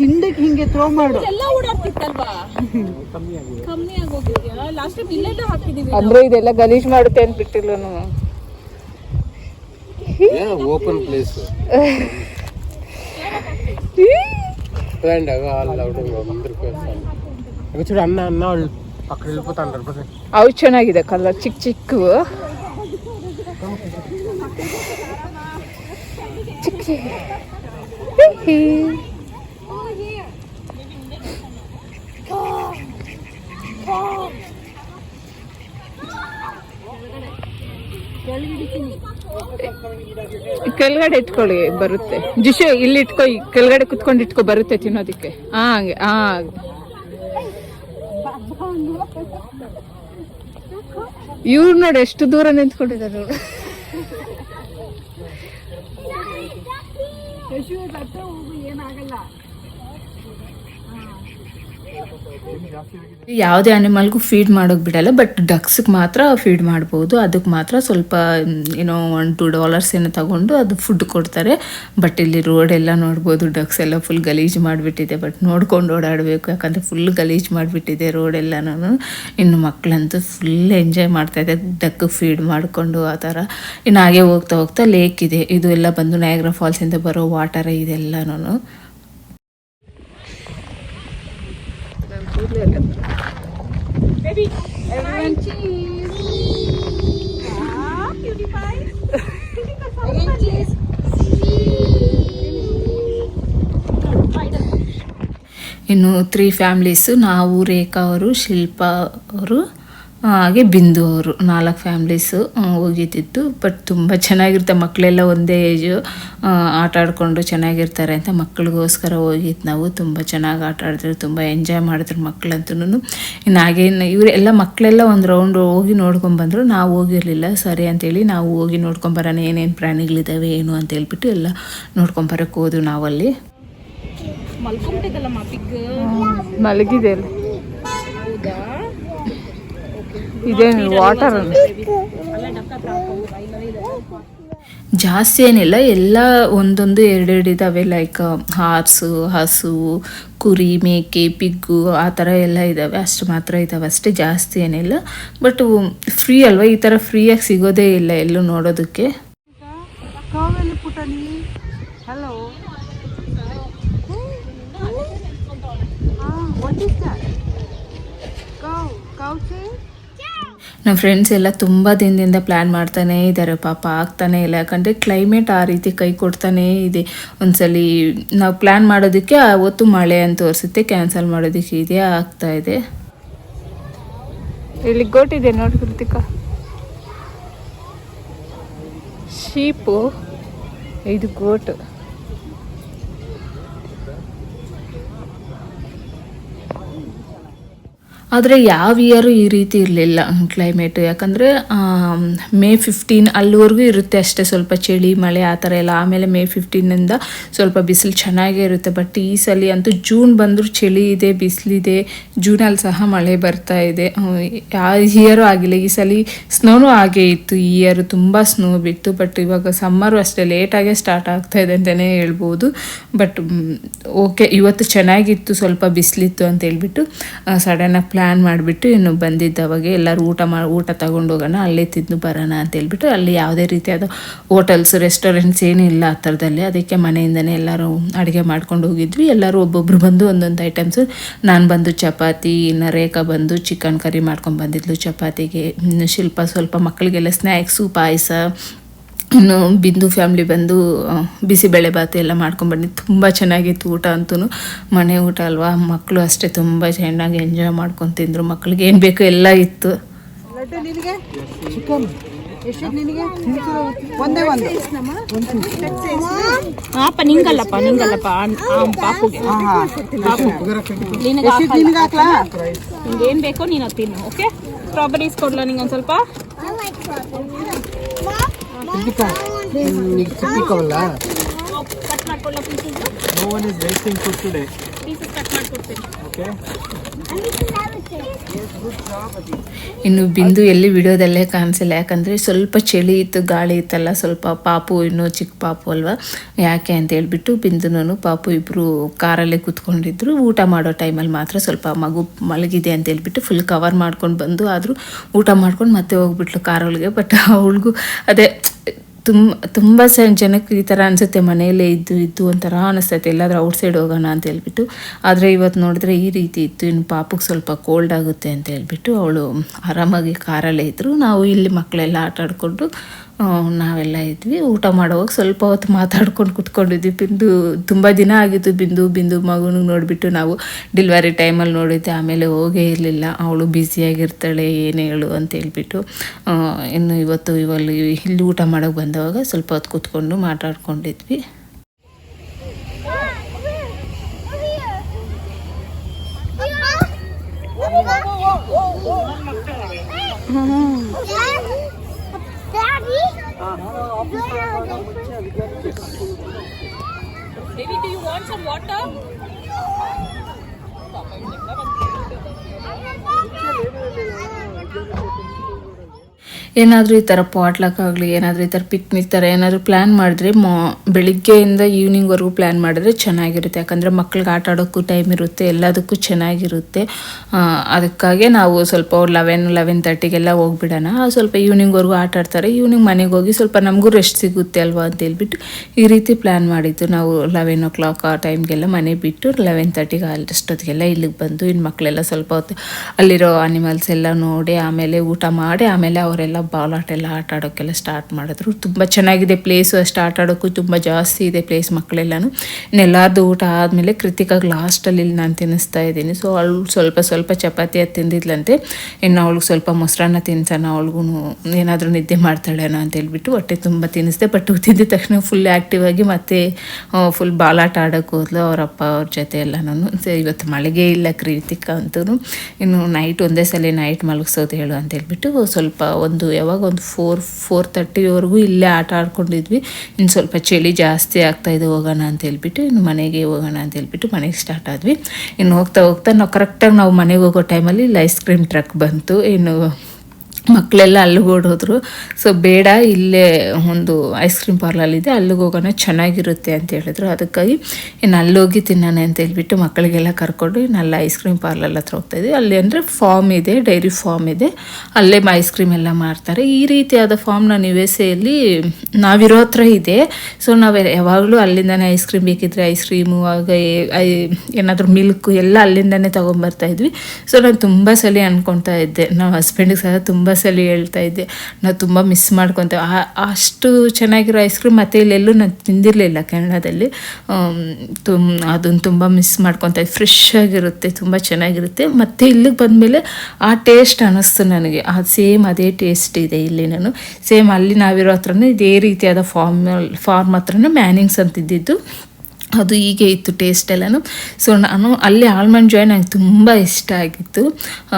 ಹಿಂದಕ್ಕೆ ಹಿಂಗೆ ಥ್ರೋ ಮಾಡು ಎಲ್ಲ ಓಡಾಡ್ತಿತ್ತಲ್ವಾ ಕಮ್ಮಿ ಆಗೋಗಿದ್ಯಾ ಲಾಸ್ಟ್ ಟೈಮ್ ಇಲ್ಲೇ ಹಾಕಿದೀವಿ ಅಂದ್ರೆ ಇದೆಲ್ಲ ಗಲೀಜ್ ಮಾಡುತ್ತೆ ಅಂತ ಬಿಟ್ಟಿಲ್ಲ ಓಪನ್ ಪ್ಲೇಸ್ చూడండి అగో వాళ్ళు అవుట్ అందరికి వేస్తాను అగో చూడు అన్న అన్న వాళ్ళు అక్కడ వెళ్ళిపోతాంటారు పద. ಅವು ಚೆನ್ನಾಗಿದೆ ಕಲರ್ ಚಿಕ್ಕ ಚಿಕ್ಕವು ಚಿಕ್ಕ ಕೆಳಗಡೆ ಇಟ್ಕೊಳ್ಳಿ, ಬರುತ್ತೆ. ಜಿಶು, ಇಲ್ಲಿ ಇಟ್ಕೊ ಕೆಳಗಡೆ ಕುತ್ಕೊಂಡು ಇಟ್ಕೊ, ಬರುತ್ತೆ ತಿನ್ನೋದಿಕ್ಕೆ. ಹಾ ಹಂಗೆ ಹಾ ಇವ್ರು ನೋಡಿ ಎಷ್ಟು ದೂರ ನಿಂತ್ಕೊಂಡಿದ್ದಾರೆ ನೋಡು. ಯಾವುದೇ ಅನಿಮಲ್ಗೂ ಫೀಡ್ ಮಾಡೋಕೆ ಬಿಡಲ್ಲ ಬಟ್ ಡಕ್ಸ್ಗೆ ಮಾತ್ರ ಫೀಡ್ ಮಾಡ್ಬೋದು. ಅದಕ್ಕೆ ಮಾತ್ರ ಸ್ವಲ್ಪ ಏನೋ ಒನ್ ಟು ಡಾಲರ್ಸ್ ಏನೋ ತಗೊಂಡು ಅದು ಫುಡ್ ಕೊಡ್ತಾರೆ. ಬಟ್ ಇಲ್ಲಿ ರೋಡ್ ಎಲ್ಲ ನೋಡ್ಬೋದು ಡಕ್ಸ್ ಎಲ್ಲ ಫುಲ್ ಗಲೀಜು ಮಾಡಿಬಿಟ್ಟಿದೆ. ಬಟ್ ನೋಡ್ಕೊಂಡು ಓಡಾಡಬೇಕು, ಯಾಕಂದರೆ ಫುಲ್ ಗಲೀಜು ಮಾಡಿಬಿಟ್ಟಿದೆ ರೋಡ್ ಎಲ್ಲನೂ ಇನ್ನು ಮಕ್ಕಳಂತೂ ಫುಲ್ ಎಂಜಾಯ್ ಮಾಡ್ತಾ ಇದೆ ಡಕ್ ಫೀಡ್ ಮಾಡಿಕೊಂಡು ಆ ಥರ. ಇನ್ನು ಹಾಗೆ ಹೋಗ್ತಾ ಹೋಗ್ತಾ ಲೇಕ್ ಇದೆ. ಇದು ಎಲ್ಲ ಬಂದು ನಯಾಗ್ರಾ ಫಾಲ್ಸಿಂದ ಬರೋ ವಾಟರ್ ಇದೆಲ್ಲನೂ ಇನ್ನು ತ್ರೀ ಫ್ಯಾಮ್ಲೀಸು ನಾವು ರೇಖಾ ಅವರು ಶಿಲ್ಪಾ ಅವರು. ಹಾಗೆ ಬಿಂದು ಅವರು ನಾಲ್ಕು ಫ್ಯಾಮ್ಲೀಸು ಹೋಗಿದ್ದಿತ್ತು ಬಟ್ ತುಂಬ ಚೆನ್ನಾಗಿರುತ್ತೆ. ಮಕ್ಕಳೆಲ್ಲ ಒಂದೇ ಏಜು ಆಟ ಆಡಿಕೊಂಡು ಚೆನ್ನಾಗಿರ್ತಾರೆ ಅಂತ ಮಕ್ಕಳಿಗೋಸ್ಕರ ಹೋಗಿದ್ದು ನಾವು. ತುಂಬ ಚೆನ್ನಾಗಿ ಆಟ ಆಡಿದ್ರು ತುಂಬ ಎಂಜಾಯ್ ಮಾಡಿದ್ರು ಮಕ್ಕಳಂತೂ ಇನ್ನು ಹಾಗೆ ಇವರೆಲ್ಲ ಇವರು ಎಲ್ಲ ಮಕ್ಕಳೆಲ್ಲ ಒಂದು ರೌಂಡ್ ಹೋಗಿ ನೋಡ್ಕೊಂಬಂದರು ನಾವು ಹೋಗಿರಲಿಲ್ಲ. ಸರಿ ಅಂತೇಳಿ ನಾವು ಹೋಗಿ ನೋಡ್ಕೊಂಬರೋಣ ಏನೇನು ಪ್ರಾಣಿಗಳಿದ್ದಾವೆ ಏನು ಅಂತ ಹೇಳ್ಬಿಟ್ಟು ಎಲ್ಲ ನೋಡ್ಕೊಂಬರಕ್ಕೆ ಹೋದ್ವು ನಾವಲ್ಲಿ. ಮಲಗಿದೆ ಅಲ್ಲಿ ಇದೇನು ವಾಟರ್ ಜಾಸ್ತಿ ಏನಿಲ್ಲ ಎಲ್ಲ ಒಂದೊಂದು ಎರಡೆರಡು ಇದ್ದಾವೆ ಲೈಕ್ ಹಾರ್ಸು ಹಸು ಕುರಿ ಮೇಕೆ ಪಿಗ್ಗು ಆ ಥರ ಎಲ್ಲ ಇದ್ದಾವೆ ಅಷ್ಟು ಮಾತ್ರ ಇದ್ದಾವೆ ಅಷ್ಟೇ ಜಾಸ್ತಿ ಏನಿಲ್ಲ ಬಟ್ ಫ್ರೀ ಅಲ್ವಾ ಈ ಥರ ಫ್ರೀಯಾಗಿ ಸಿಗೋದೇ ಇಲ್ಲ ಎಲ್ಲೂ ನೋಡೋದಕ್ಕೆ ಹಲೋ ವಾಟ್ ಇಸ್ ದಟ್ ಕೌ ಕೌ ಚೇ ನಮ್ಮ ಫ್ರೆಂಡ್ಸ್ ಎಲ್ಲ ತುಂಬ ದಿನದಿಂದ ಪ್ಲ್ಯಾನ್ ಮಾಡ್ತಾನೇ ಇದ್ದಾರೆ ಪಾಪ ಆಗ್ತಾನೆ ಇಲ್ಲ. ಯಾಕಂದರೆ ಕ್ಲೈಮೇಟ್ ಆ ರೀತಿ ಕೈ ಕೊಡ್ತಾನೇ ಇದೆ. ಒಂದ್ಸಲಿ ನಾವು ಪ್ಲ್ಯಾನ್ ಮಾಡೋದಕ್ಕೆ ಅವತ್ತು ಮಳೆ ಅಂತ ತೋರಿಸುತ್ತೆ. ಕ್ಯಾನ್ಸಲ್ ಮಾಡೋದಕ್ಕೆ ಇದೇ, ಆಗ್ತಾ ಇದೆ. ಇಲ್ಲಿ ಗೋಟಿದೆ ನೋಡಿ ಕೃತಿಕ. ಶೀಪು, ಇದು ಗೋಟು. ಆದರೆ ಯಾವ ಇಯರು ಈ ರೀತಿ ಇರಲಿಲ್ಲ ಕ್ಲೈಮೇಟು ಯಾಕಂದರೆ ಮೇ ಫಿಫ್ಟೀನ್ ಅಲ್ಲಿವರೆಗೂ ಇರುತ್ತೆ ಅಷ್ಟೇ ಸ್ವಲ್ಪ ಚಳಿ, ಮಳೆ ಆ ಥರ ಎಲ್ಲ. ಆಮೇಲೆ ಮೇ ಫಿಫ್ಟೀನಿಂದ ಸ್ವಲ್ಪ ಬಿಸಿಲು ಚೆನ್ನಾಗೇ ಇರುತ್ತೆ. ಬಟ್ ಈ ಸಲ ಅಂತೂ ಜೂನ್ ಬಂದರೂ ಚಳಿ ಇದೆ ಬಿಸಿಲಿದೆ ಜೂನಲ್ಲಿ ಸಹ ಮಳೆ ಬರ್ತಾ ಇದೆ. ಯಾವ ಇಯರು ಆಗಿಲ್ಲ. ಈ ಸಲ ಸ್ನೋನು ಹಾಗೆ ಇತ್ತು. ಈ ಇಯರು ತುಂಬ ಸ್ನೋ ಬಿತ್ತು. ಬಟ್ ಇವಾಗ ಸಮ್ಮರು ಅಷ್ಟೇ. ಲೇಟಾಗೆ ಸ್ಟಾರ್ಟ್ ಆಗ್ತಾ ಇದೆ ಅಂತಲೇ ಹೇಳ್ಬೋದು. ಬಟ್ ಓಕೆ ಇವತ್ತು ಚೆನ್ನಾಗಿತ್ತು, ಸ್ವಲ್ಪ ಬಿಸಿಲಿತ್ತು ಅಂತ ಹೇಳ್ಬಿಟ್ಟು ಸಡನ್ನಾಗಿ ಪ್ಲ್ಯಾನ್ ಮಾಡಿಬಿಟ್ಟು ಇನ್ನು ಬಂದಿದ್ದವಾಗ ಎಲ್ಲರೂ ಊಟ ಮಾ, ಊಟ ತಗೊಂಡು ಹೋಗೋಣ, ಅಲ್ಲೇ ತಿಂದು ಬರೋಣ ಅಂತ ಹೇಳ್ಬಿಟ್ಟು ಅಲ್ಲಿ ಯಾವುದೇ ರೀತಿಯಾದ ಹೋಟೆಲ್ಸ್ ರೆಸ್ಟೋರೆಂಟ್ಸ್ ಏನೂ ಇಲ್ಲ ಆ ಥರದಲ್ಲಿ. ಅದಕ್ಕೆ ಮನೆಯಿಂದನೇ ಎಲ್ಲರೂ ಅಡುಗೆ ಮಾಡ್ಕೊಂಡು ಹೋಗಿದ್ವಿ. ಎಲ್ಲರೂ ಒಬ್ಬೊಬ್ರು ಬಂದು ಒಂದೊಂದು ಐಟಮ್ಸು ನಾನು ಬಂದು ಚಪಾತಿ, ಇನ್ನು ರೇಖಾ ಬಂದು ಚಿಕನ್ ಕರಿ ಮಾಡ್ಕೊಂಡು ಬಂದಿದ್ಲು ಚಪಾತಿಗೆ. ಇನ್ನು ಶಿಲ್ಪ ಸ್ವಲ್ಪ ಮಕ್ಕಳಿಗೆಲ್ಲ ಸ್ನ್ಯಾಕ್ಸು ಪಾಯಸ ಇನ್ನು ಬಿಂದು ಫ್ಯಾಮ್ಲಿ ಬಂದು ಬಿಸಿ ಬಿಸಿಬೇಳೆ ಬಾತು ಎಲ್ಲ ಮಾಡ್ಕೊಂಡ್ಬನ್ನಿ ತುಂಬ ಚೆನ್ನಾಗಿತ್ತು ಊಟ ಅಂತೂ ಮನೆ ಊಟ ಅಲ್ವಾ? ಮಕ್ಕಳು ಅಷ್ಟೇ ತುಂಬ ಚೆನ್ನಾಗಿ ಎಂಜಾಯ್ ಮಾಡ್ಕೊಂಡು ತಿಂದರು. ಮಕ್ಕಳಿಗೆ ಏನು ಬೇಕು ಎಲ್ಲ ಇತ್ತು. ಲಡ್ಡು ನಿನಗೆ? ಚಿಕನ್. ಎಷ್ಟು ನಿನಗೆ? ಒಂದೇ ಒಂದು. ಅಪ್ಪ ನಿಂಗಲ್ಲಪ್ಪ ನಿಂಗಲ್ಲಪ್ಪ. ಪಾಪುಗೆ. ನಿನಗೆ ಹಾಕ್ಲಾ? ಬೇಕೋ ನೀನು ತಿನ್ನು ಓಕೆ? ಸ್ಟ್ರಾಬೆರೀಸ್ ಕೊಡ್ಲಾ ನಿಂಗೆ ಒಂದು ಸ್ವಲ್ಪ? ಸಿಕ್ಕಿಕವಲ್ಲ ಕಟ್ ಮಾಡ್ಕೊಳ್ಳೋ pieces no one is wasting food today pieces cut ಮಾಡ್ಕೊಡ್ತೀನಿ. ಓಕೆ ಇನ್ನು ಬಿಂದು ಎಲ್ಲಿ ವಿಡಿಯೋದಲ್ಲೇ ಕಾಣಿಸಿಲ್ಲ. ಯಾಕಂದರೆ ಸ್ವಲ್ಪ ಚಳಿ ಇತ್ತು, ಗಾಳಿ ಇತ್ತಲ್ಲ, ಸ್ವಲ್ಪ ಪಾಪು, ಇನ್ನೂ ಚಿಕ್ಕ ಪಾಪು ಅಲ್ವಾ? ಯಾಕೆ ಅಂತ ಹೇಳ್ಬಿಟ್ಟು ಬಿಂದುನೂ ಪಾಪು ಇಬ್ಬರು ಕಾರಲ್ಲೇ ಕೂತ್ಕೊಂಡಿದ್ರು. ಊಟ ಮಾಡೋ ಟೈಮಲ್ಲಿ ಮಾತ್ರ ಸ್ವಲ್ಪ ಮಗು ಮಲಗಿದೆ ಅಂತ ಹೇಳ್ಬಿಟ್ಟು ಫುಲ್ ಕವರ್ ಮಾಡ್ಕೊಂಡು ಬಂದು ಆದರೂ ಊಟ ಮಾಡ್ಕೊಂಡು ಮತ್ತೆ ಹೋಗ್ಬಿಟ್ಲು ಕಾರೊಳಗೆ ಬಟ್ ಅವಳಿಗೂ ಅದೇ ತುಂಬ ತುಂಬ ಸ, ಜನಕ್ಕೆ ಈ ಥರ ಅನಿಸುತ್ತೆ ಮನೆಯಲ್ಲೇ ಇದ್ದು ಇದ್ದು ಒಂಥರ ಅನಿಸ್ತೈತೆ. ಎಲ್ಲಾದರೂ ಔಟ್ಸೈಡ್ ಹೋಗೋಣ ಅಂತ ಹೇಳ್ಬಿಟ್ಟು. ಆದರೆ ಇವತ್ತು ನೋಡಿದ್ರೆ ಈ ರೀತಿ ಇತ್ತು. ಇನ್ನು ಪಾಪಕ್ಕೆ ಸ್ವಲ್ಪ ಕೋಲ್ಡ್ ಆಗುತ್ತೆ ಅಂತ ಹೇಳ್ಬಿಟ್ಟು ಅವಳು ಆರಾಮಾಗಿ ಕಾರಲ್ಲೇ ಇದ್ದರು ನಾವು ಇಲ್ಲಿ ಮಕ್ಕಳೆಲ್ಲ ಆಟ ಆಡಿಕೊಂಡು ನಾವೆಲ್ಲ ಇದ್ವಿ. ಊಟ ಮಾಡುವಾಗ ಸ್ವಲ್ಪ ಹೊತ್ತು ಮಾತಾಡ್ಕೊಂಡು ಕುತ್ಕೊಂಡಿದ್ವಿ. ಬಿಂದು ತುಂಬ ದಿನ ಆಗಿತ್ತು. ಬಿಂದು ಬಿಂದು ಮಗುನಿಗೆ ನೋಡಿಬಿಟ್ಟು ನಾವು ಡಿಲ್ವರಿ ಟೈಮಲ್ಲಿ ನೋಡಿದ್ದೆ. ಆಮೇಲೆ ಹೋಗೇ ಇರಲಿಲ್ಲ. ಅವಳು ಬ್ಯುಸಿಯಾಗಿರ್ತಾಳೆ ಏನು ಹೇಳು ಅಂತ ಹೇಳ್ಬಿಟ್ಟು ಇನ್ನು ಇವತ್ತು ಇವಲ್ಲಿ ಇಲ್ಲಿ ಊಟ ಮಾಡೋಕ್ಕೆ ಬಂದವಾಗ ಸ್ವಲ್ಪ ಹೊತ್ತು ಕೂತ್ಕೊಂಡು ಮಾತಾಡ್ಕೊಂಡಿದ್ವಿ. Baby, do you want some water? ಏನಾದರೂ ಈ ಥರ ಪಾಟ್ಲಕ್ಕಾಗಲಿ, ಏನಾದರೂ ಈ ಥರ ಪಿಕ್ನಿಕ್ ಥರ ಏನಾದರೂ ಪ್ಲ್ಯಾನ್ ಮಾಡಿದ್ರೆ ಮಾ, ಬೆಳಿಗ್ಗೆಯಿಂದ ಈವ್ನಿಂಗ್ವರೆಗೂ ಪ್ಲ್ಯಾನ್ ಮಾಡಿದ್ರೆ ಚೆನ್ನಾಗಿರುತ್ತೆ. ಯಾಕಂದರೆ ಮಕ್ಳಿಗೆ ಆಟ ಆಡೋಕ್ಕೂ ಟೈಮ್ ಇರುತ್ತೆ, ಎಲ್ಲದಕ್ಕೂ ಚೆನ್ನಾಗಿರುತ್ತೆ. ಅದಕ್ಕಾಗೆ ನಾವು ಸ್ವಲ್ಪ ಲೆವೆನ್ ಲೆವೆನ್ ತರ್ಟಿಗೆಲ್ಲ ಹೋಗ್ಬಿಡೋಣ. ಸ್ವಲ್ಪ ಈವ್ನಿಂಗ್ವರೆಗೂ ಆಟ ಆಡ್ತಾರೆ. ಈವ್ನಿಂಗ್ ಮನೆಗೆ ಹೋಗಿ ಸ್ವಲ್ಪ ನಮಗೂ ರೆಸ್ಟ್ ಸಿಗುತ್ತೆ ಅಲ್ವಾ ಅಂತ ಹೇಳ್ಬಿಟ್ಟು ಈ ರೀತಿ ಪ್ಲ್ಯಾನ್ ಮಾಡಿದ್ದು. ನಾವು ಲೆವೆನ್ ಓ ಕ್ಲಾಕ್ ಆ ಟೈಮ್ಗೆಲ್ಲ ಮನೆ ಬಿಟ್ಟು ಲೆವೆನ್ ತರ್ಟಿಗೆ ಅಷ್ಟೊತ್ತಿಗೆಲ್ಲ ಇಲ್ಲಿಗೆ ಬಂದು ಇನ್ನು ಮಕ್ಕಳೆಲ್ಲ ಸ್ವಲ್ಪ ಹೊತ್ತು ಅಲ್ಲಿರೋ ಅನಿಮಲ್ಸ್ ಎಲ್ಲ ನೋಡಿ, ಆಮೇಲೆ ಊಟ ಮಾಡಿ, ಆಮೇಲೆ ಅವರೆಲ್ಲ ಬಾಲಾಟ ಎಲ್ಲ ಆಟ ಆಡೋಕ್ಕೆಲ್ಲ ಸ್ಟಾರ್ಟ್ ಮಾಡಿದ್ರು. ತುಂಬ ಚೆನ್ನಾಗಿದೆ ಪ್ಲೇಸು ಅಷ್ಟು ಆಟ ಆಡೋಕ್ಕೂ ತುಂಬ ಜಾಸ್ತಿ ಇದೆ ಪ್ಲೇಸ್ ಮಕ್ಕಳೆಲ್ಲನೂ. ಇನ್ನೆಲ್ಲಾರ್ದು ಊಟ ಆದಮೇಲೆ ಕೃತಿಕಾಗಿ ಲಾಸ್ಟಲ್ಲಿ ನಾನು ತಿನ್ನಿಸ್ತಾ ಇದ್ದೀನಿ. ಸೊ ಅವಳು ಸ್ವಲ್ಪ ಸ್ವಲ್ಪ ಚಪಾತಿ ತಿಂದಿದ್ಲಂತೆ. ಇನ್ನು ಅವಳಿಗೆ ಸ್ವಲ್ಪ ಮೊಸರನ್ನ ತಿನ್ಸೋಣ ಅವಳಿಗೂ ಏನಾದರೂ ನಿದ್ದೆ ಮಾಡ್ತಾಳೇನೋ ಅಂತ ಹೇಳ್ಬಿಟ್ಟು ಹೊಟ್ಟೆ ತುಂಬ ತಿನ್ನಿಸ್ದೆ. ಬಟ್ ತಿಂದಿದ ತಕ್ಷಣ ಫುಲ್ ಆ್ಯಕ್ಟಿವ್ ಆಗಿ ಮತ್ತೆ ಫುಲ್ ಬಾಲಾಟ ಆಡೋಕ್ಕೆ ಹೋದ್ಲು ಅವ್ರ ಅಪ್ಪ ಅವ್ರ ಜೊತೆ ಎಲ್ಲನೂ ಇವತ್ತು ಮಳೆಗೆ ಇಲ್ಲ ಕೃತಿಕ ಅಂತೂ ಇನ್ನು ನೈಟ್ ಒಂದೇ ಸಲ ನೈಟ್ ಮಲಗಿಸೋದು ಹೇಳು ಅಂತ ಹೇಳ್ಬಿಟ್ಟು ಸ್ವಲ್ಪ ಒಂದು ಯಾವಾಗ ಒಂದು ಫೋರ್ ಫೋರ್ ತರ್ಟಿವರೆಗೂ ಇಲ್ಲೇ ಆಟ ಆಡ್ಕೊಂಡಿದ್ವಿ. ಇನ್ನು ಸ್ವಲ್ಪ ಚಳಿ ಜಾಸ್ತಿ ಆಗ್ತಾ ಇದೆ, ಹೋಗೋಣ ಅಂತ ಹೇಳ್ಬಿಟ್ಟು ಇನ್ನು ಮನೆಗೆ ಹೋಗೋಣ ಅಂತ ಹೇಳ್ಬಿಟ್ಟು ಮನೆಗೆ ಸ್ಟಾರ್ಟ್ ಆದ್ವಿ. ಇನ್ನು ಹೋಗ್ತಾ ಹೋಗ್ತಾ ನಾವು ಕರೆಕ್ಟಾಗಿ ನಾವು ಮನೆಗೆ ಹೋಗೋ ಟೈಮಲ್ಲಿ ಇಲ್ಲಿ ಐಸ್ ಕ್ರೀಮ್ ಟ್ರಕ್ ಬಂತು. ಇನ್ನು ಮಕ್ಕಳೆಲ್ಲ ಅಲ್ಲಿಗೆ ಓಡೋದ್ರು. ಸೊ ಬೇಡ, ಇಲ್ಲೇ ಒಂದು ಐಸ್ ಕ್ರೀಮ್ ಪಾರ್ಲಲ್ಲಿದೆ ಅಲ್ಲಿಗೆ ಹೋಗೋಣ, ಚೆನ್ನಾಗಿರುತ್ತೆ ಅಂತ ಹೇಳಿದ್ರು. ಅದಕ್ಕಾಗಿ ಇನ್ನು ಅಲ್ಲೋಗಿ ತಿನ್ನೋಣ ಅಂತ ಹೇಳ್ಬಿಟ್ಟು ಮಕ್ಕಳಿಗೆಲ್ಲ ಕರ್ಕೊಂಡು ಇನ್ನು ಅಲ್ಲಿ ಐಸ್ ಕ್ರೀಮ್ ಪಾರ್ಲರ್ ಹತ್ರ ಹೋಗ್ತಾ ಇದ್ವಿ. ಅಲ್ಲಿ ಅಂದರೆ ಫಾರ್ಮ್ ಇದೆ ಡೈರಿ ಫಾರ್ಮ್ ಇದೆ. ಅಲ್ಲೇ ಐಸ್ ಕ್ರೀಮ್ ಎಲ್ಲ ಮಾಡ್ತಾರೆ. ಈ ರೀತಿಯಾದ ಫಾರ್ಮ್ನ ನಿವೇಸೆಯಲ್ಲಿ ನಾವಿರೋ ಹತ್ರ ಇದೆ. ಸೊ ನಾವು ಯಾವಾಗಲೂ ಅಲ್ಲಿಂದನೇ ಐಸ್ ಕ್ರೀಮ್ ಬೇಕಿದ್ರೆ ಐಸ್ ಕ್ರೀಮು ಆಗ ಏನಾದರೂ ಮಿಲ್ಕು ಎಲ್ಲ ಅಲ್ಲಿಂದನೇ ತೊಗೊಂಬರ್ತಾ ಇದ್ವಿ. ಸೊ ನಾನು ತುಂಬ ಸಲ ಅಂದ್ಕೊಳ್ತಾ ಇದ್ದೆ. ನಮ್ಮ ಹಸ್ಬೆಂಡಿಗೆ ಸಹ ತುಂಬ ಸಲ ಹೇಳ್ತಾ ಇದ್ದೆ ನಾವು ತುಂಬ ಮಿಸ್ ಮಾಡ್ಕೊತೇವೆ ಅಷ್ಟು ಚೆನ್ನಾಗಿರೋ ಐಸ್ ಕ್ರೀಮ್ ಮತ್ತೆ ಇಲ್ಲೆಲ್ಲೂ ನಾನು ತಿಂದಿರಲಿಲ್ಲ ಕೆನಡಾದಲ್ಲಿ ತುಮ್ ಅದನ್ನು ತುಂಬ ಮಿಸ್ ಮಾಡ್ಕೊತಾ. ಫ್ರೆಶ್ ಆಗಿರುತ್ತೆ, ತುಂಬ ಚೆನ್ನಾಗಿರುತ್ತೆ. ಮತ್ತು ಇಲ್ಲಿಗೆ ಬಂದಮೇಲೆ ಆ ಟೇಸ್ಟ್ ಅನ್ನಿಸ್ತು ನನಗೆ. ಆ ಸೇಮ್ ಅದೇ ಟೇಸ್ಟ್ ಇದೆ ಇಲ್ಲಿ ನಾನು. ಸೇಮ್ ಅಲ್ಲಿ ನಾವಿರೋ ಹತ್ರನೇ ಇದೇ ರೀತಿಯಾದ ಫಾರ್ಮ್ ಫಾರ್ಮ್ ಹತ್ರನೇ ಮ್ಯಾನಿಂಗ್ಸ್ ಅಂತಿದ್ದಿದ್ದು. ಅದು ಹೀಗೆ ಇತ್ತು ಟೇಸ್ಟ್ ಎಲ್ಲನೂ. ಸೊ ನಾನು ಅಲ್ಲಿ ಆಲ್ಮಂಡ್ ಜಾಯ್ ನಂಗೆ ತುಂಬ ಇಷ್ಟ ಆಗಿತ್ತು